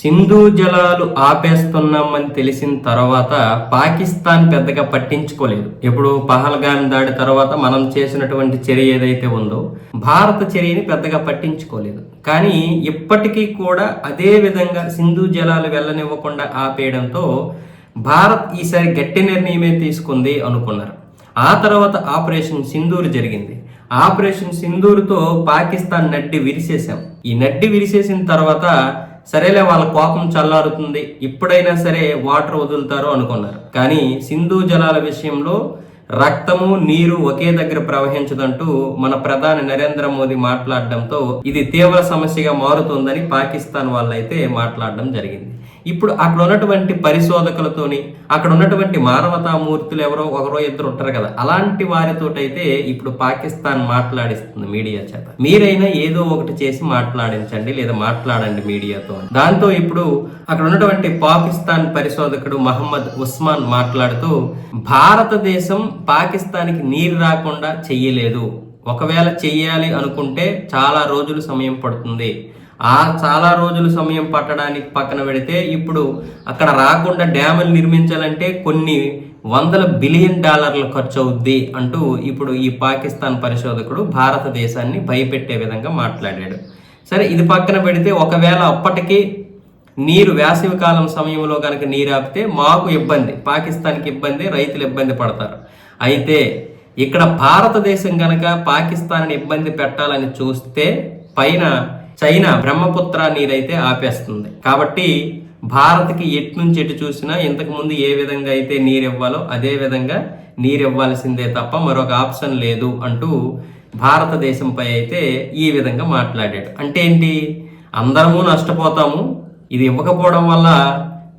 సింధు జలాలు ఆపేస్తున్నామని తెలిసిన తర్వాత పాకిస్తాన్ పెద్దగా పట్టించుకోలేదు. ఇప్పుడు పహల్గాన్ దాడి తర్వాత మనం చేసినటువంటి చర్య ఏదైతే ఉందో భారత చర్యని పెద్దగా పట్టించుకోలేదు. కానీ ఇప్పటికీ కూడా అదే విధంగా సింధు జలాలు వెళ్ళనివ్వకుండా ఆపేయడంతో భారత్ ఈసారి గట్టి నిర్ణయమే తీసుకుంది అనుకున్నారు. ఆ తర్వాత ఆపరేషన్ సింధూర్ జరిగింది. ఆపరేషన్ సింధూర్తో పాకిస్తాన్ నడ్డి విరిసేశాం. ఈ నడ్డి విరిసేసిన తర్వాత సరేలే వాళ్ళ కోపం చల్లారుతుంది ఇప్పుడైనా సరే వాటర్ వదులుతారు అనుకున్నారు. కానీ సింధు జలాల విషయంలో రక్తము నీరు ఒకే దగ్గర ప్రవహించదంటూ మన ప్రధాని నరేంద్ర మోదీ మాట్లాడడంతో ఇది తీవ్ర సమస్యగా మారుతుందని పాకిస్తాన్ వాళ్ళైతే మాట్లాడడం జరిగింది. ఇప్పుడు అక్కడ ఉన్నటువంటి పరిశోధకులతోని అక్కడ ఉన్నటువంటి మానవతామూర్తులు ఎవరో ఒకరో ఇద్దరు ఉంటారు కదా అలాంటి వారితోటైతే ఇప్పుడు పాకిస్తాన్ మాట్లాడిస్తుంది మీడియా చేత. మీరైనా ఏదో ఒకటి చేసి మాట్లాడించండి లేదా మాట్లాడండి మీడియాతో దాంతో ఇప్పుడు అక్కడ ఉన్నటువంటి పాకిస్తాన్ పరిశోధకుడు మహమ్మద్ ఉస్మాన్ మాట్లాడుతూ భారతదేశం పాకిస్తాన్కి నీరు రాకుండా చెయ్యలేదు. ఒకవేళ చెయ్యాలి అనుకుంటే చాలా రోజులు సమయం పడుతుంది. ఆ చాలా రోజులు సమయం పట్టడానికి పక్కన పెడితే ఇప్పుడు అక్కడ రాకుండా డ్యాములు నిర్మించాలంటే కొన్ని వందల బిలియన్ డాలర్లు ఖర్చు అవుద్ది అంటూ ఇప్పుడు ఈ పాకిస్తాన్ పరిశోధకుడు భారతదేశాన్ని భయపెట్టే విధంగా మాట్లాడాడు. సరే ఇది పక్కన పెడితే ఒకవేళ అప్పటికి నీరు వేసవి కాలం సమయంలో కనుక నీరు ఆపితే మాకు ఇబ్బంది పాకిస్తాన్కి ఇబ్బంది రైతులు ఇబ్బంది పడతారు. అయితే ఇక్కడ భారతదేశం కనుక పాకిస్తాన్ని ఇబ్బంది పెట్టాలని చూస్తే పైన చైనా బ్రహ్మపుత్ర నీరైతే ఆపేస్తుంది. కాబట్టి భారత్కి ఎటు నుంచి ఎటు చూసినా ఇంతకు ముందు ఏ విధంగా అయితే నీరు ఇవ్వాలో అదే విధంగా నీరు ఇవ్వాల్సిందే తప్ప మరొక ఆప్షన్ లేదు అంటూ భారతదేశంపై అయితే ఈ విధంగా మాట్లాడాడు. అంటే ఏంటి? అందరము నష్టపోతాము. ఇది ఇవ్వకపోవడం వల్ల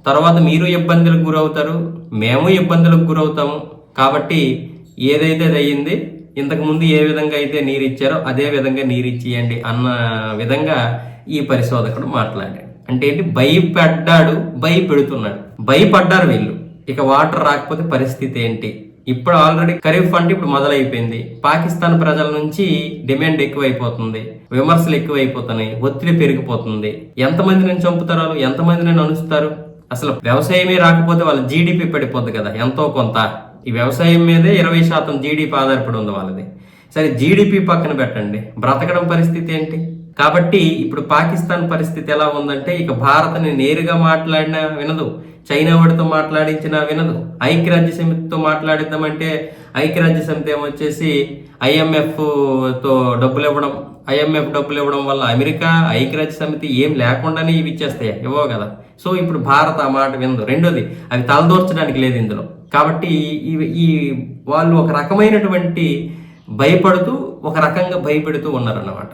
తర్వాత మీరు ఇబ్బందులకు గురవుతారు మేము ఇబ్బందులకు గురవుతాము. కాబట్టి ఏదైతే అది అయ్యింది ఇంతకుముందు ఏ విధంగా అయితే నీరు ఇచ్చారో అదే విధంగా నీరు ఇచ్చేయండి అన్న విధంగా ఈ పరిశోధకుడు మాట్లాడాడు. అంటే ఏంటి? భయపడ్డాడు భయపెడుతున్నాడు. భయపడ్డారు వీళ్ళు. ఇక వాటర్ రాకపోతే పరిస్థితి ఏంటి? ఇప్పుడు ఆల్రెడీ ఖరీఫ్ ఫండ్ ఇప్పుడు మొదలైపోయింది. పాకిస్తాన్ ప్రజల నుంచి డిమాండ్ ఎక్కువైపోతుంది. విమర్శలు ఎక్కువైపోతున్నాయి. ఒత్తిడి పెరిగిపోతుంది. ఎంతమందిని చంపుతారు వాళ్ళు? ఎంతమందిని అనుస్తారు అసలు వ్యవసాయమే రాకపోతే వాళ్ళ జీడిపి పడిపోద్ది కదా. ఎంతో కొంత. ఈ వ్యవసాయం మీదే ఇరవై శాతం జీడిపి ఆధారపడి ఉంది వాళ్ళది. సరే జీడిపి పక్కన పెట్టండి. బ్రతకడం పరిస్థితి ఏంటి? కాబట్టి ఇప్పుడు పాకిస్తాన్ పరిస్థితి ఎలా ఉందంటే ఇక భారత్ని నేరుగా మాట్లాడినా వినదు. చైనా వాడితో మాట్లాడించినా వినదు. ఐక్యరాజ్య సమితితో మాట్లాడిద్దామంటే ఐక్యరాజ్య సమితి ఏమొచ్చేసి ఐఎంఎఫ్తో డబ్బులు ఇవ్వడం ఐఎంఎఫ్ డబ్బులు ఇవ్వడం వల్ల అమెరికా ఐక్యరాజ్య సమితి ఏం లేకుండానే ఇవి ఇచ్చేస్తాయి. ఇవ్వవు కదా. సో ఇప్పుడు భారత్ ఆ మాట వినదు. రెండోది అవి తలదోర్చడానికి లేదు ఇందులో. కాబట్టి ఈ ఈ వాళ్ళు ఒక రకమైనటువంటి భయపడుతూ ఒక రకంగా భయపెడుతూ ఉన్నారన్నమాట.